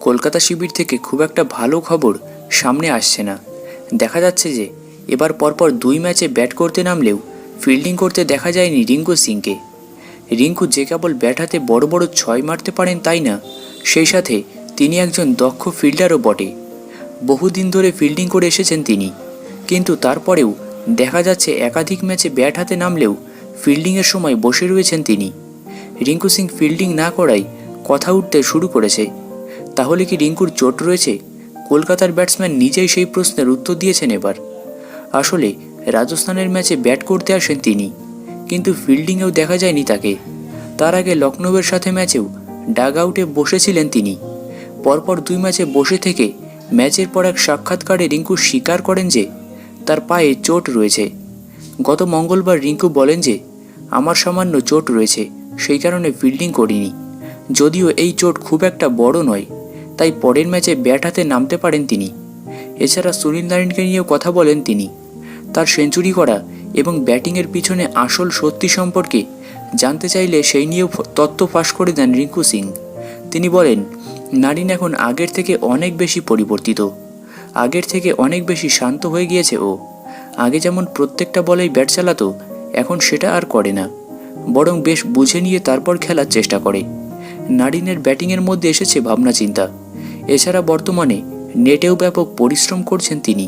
কলকাতা শিবির থেকে খুব একটা ভালো খবর সামনে আসছে না। দেখা যাচ্ছে যে, এবার পরপর দুই ম্যাচে ব্যাট করতে নামলেও ফিল্ডিং করতে দেখা যায়নি রিঙ্কু সিংকে। রিঙ্কু যে কেবল ব্যাট হাতে বড় বড় ছয় মারতে পারেন তাই না, সেই সাথে তিনি একজন দক্ষ ফিল্ডারও বটে। বহুদিন ধরে ফিল্ডিং করে এসেছেন তিনি, কিন্তু তারপরেও দেখা যাচ্ছে একাধিক ম্যাচে ব্যাট হাতে নামলেও ফিল্ডিংয়ের সময় বসে রয়েছেন তিনি। রিঙ্কু সিং ফিল্ডিং না করায় কথা উঠতে শুরু করেছে। তাহলে কি রিঙ্কুর চোট রয়েছে? কলকাতার ব্যাটসম্যান নিজেই সেই প্রশ্নের উত্তর দিয়েছেন এবার। আসলে, রাজস্থানের ম্যাচে ব্যাট করতে আসেন তিনি, কিন্তু ফিল্ডিংয়েও দেখা যায়নি তাকে। তার আগে লখনৌয়ের সাথে ম্যাচেও ডাগ আউটে বসেছিলেন তিনি। পরপর দুই ম্যাচে বসে থেকে ম্যাচের পর এক সাক্ষাৎকারে রিঙ্কু স্বীকার করেন যে, তার পায়ে চোট রয়েছে। গত মঙ্গলবার রিঙ্কু বলেন যে, আমার সামান্য চোট রয়েছে, সেই কারণে ফিল্ডিং করিনি। যদিও এই চোট খুব একটা বড় নয়। তাই পরের ম্যাচে ব্যাট হাতে নামতে পারেন তিনি। এছাড়া সুনীল নারায়ণকে নিয়েও কথা বলেন তিনি। তার সেঞ্চুরি করা এবং ব্যাটিংয়ের পিছনে আসল সত্যি সম্পর্কে জানতে চাইলে সেই নিয়েও তথ্য ফাঁস করে দেন রিঙ্কু সিং। তিনি বলেন, নারিন এখন আগের থেকে অনেক বেশি পরিবর্তিত। আগের থেকে অনেক বেশি শান্ত হয়ে গিয়েছে ও। আগে যেমন প্রত্যেকটা বলেই ব্যাট চালাতো, এখন সেটা আর করে না। বরং বেশ বুঝে নিয়ে তারপর খেলার চেষ্টা করে। নারিনের ব্যাটিংয়ের মধ্যে এসেছে ভাবনা চিন্তা এছাড়া বর্তমানে নেটেও ব্যাপক পরিশ্রম করছেন তিনি।